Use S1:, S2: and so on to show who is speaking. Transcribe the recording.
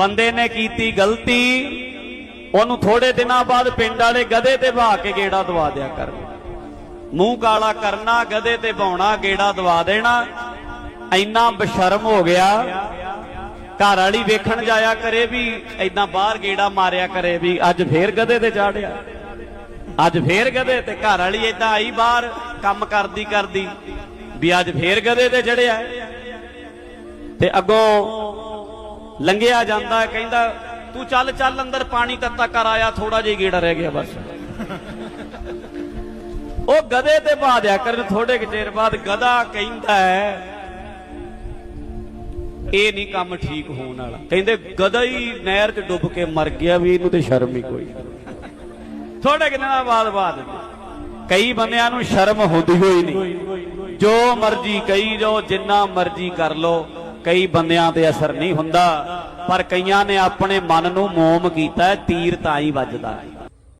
S1: ਬੰਦੇ ਨੇ ਕੀਤੀ ਗਲਤੀ, ਉਹਨੂੰ ਥੋੜੇ ਦਿਨਾਂ ਬਾਅਦ ਪਿੰਡ ਵਾਲੇ ਗਧੇ ਤੇ ਬਹਾ ਕੇ ਗੇੜਾ ਦਵਾ ਦਿਆ ਕਰ। ਮੂੰਹ ਕਾਲਾ ਕਰਨਾ, ਗਧੇ ਤੇ ਬਾਉਣਾ ਗੇੜਾ ਦਵਾ ਦੇਣਾ, ਇੰਨਾ ਬਸ਼ਰਮ ਹੋ ਗਿਆ। ਘਰ ਵਾਲੀ ਵੇਖਣ ਜਾਇਆ ਕਰੇ ਵੀ ਐਦਾਂ ਬਾਹਰ ਗੇੜਾ ਮਾਰਿਆ ਕਰੇ ਵੀ ਅੱਜ ਫੇਰ ਗਧੇ ਤੇ ਚਾੜਿਆ। ਅੱਜ ਫੇਰ ਗਧੇ ਤੇ ਘਰ ਵਾਲੀ ਏਦਾਂ ਆਈ ਬਾਹਰ ਕੰਮ ਕਰਦੀ ਕਰਦੀ ਵੀ ਅੱਜ ਫੇਰ ਗਧੇ ਤੇ ਚੜਿਆ। ਤੇ ਅੱਗੋਂ ਲੰਘਿਆ ਜਾਂਦਾ, ਕਹਿੰਦਾ, ਤੂੰ ਚੱਲ ਚੱਲ ਅੰਦਰ ਪਾਣੀ ਤੱਤਾ ਕਰ ਆਇਆ ਥੋੜਾ ਜਿਹਾ ਗੇੜਾ ਰਹਿ ਗਿਆ ਬਸ। ਉਹ ਗਧੇ ਤੇ ਪਾ ਦਿਆ ਕਰਨ ਥੋੜੇ ਕੁ ਚਿਰ ਬਾਅਦ ਗਧਾ ਕਹਿੰਦਾ ਹੈ, ਇਹ ਨਹੀਂ ਕੰਮ ਠੀਕ ਹੋਣ ਵਾਲਾ। ਕਹਿੰਦੇ, ਗਧਾ ਹੀ ਨਹਿਰ 'ਚ ਡੁੱਬ ਕੇ ਮਰ ਗਿਆ ਵੀ, ਇਹਨੂੰ ਤੇ ਸ਼ਰਮ ਹੀ ਕੋਈ ਥੋੜੇ ਕਿ ਦਿਨਾਂ ਬਾਅਦ ਬਾਅਦ ਕਈ ਬੰਦਿਆਂ ਨੂੰ ਸ਼ਰਮ ਹੁੰਦੀ ਹੋਈ ਨਹੀਂ। ਜੋ ਮਰਜ਼ੀ ਕਹੀ ਜਾਓ, ਜਿੰਨਾ ਮਰਜ਼ੀ ਕਰ ਲਓ। ਕਈ ਬੰਦਿਆਂ ਤੇ ਅਸਰ ਨਹੀਂ ਹੁੰਦਾ, ਪਰ ਕਈਆਂ ਨੇ ਆਪਣੇ ਮਨ ਨੂੰ ਮੋਮ ਕੀਤਾ ਤੀਰ ਤਾਂ ਹੀ ਵੱਜਦਾ ਹੈ।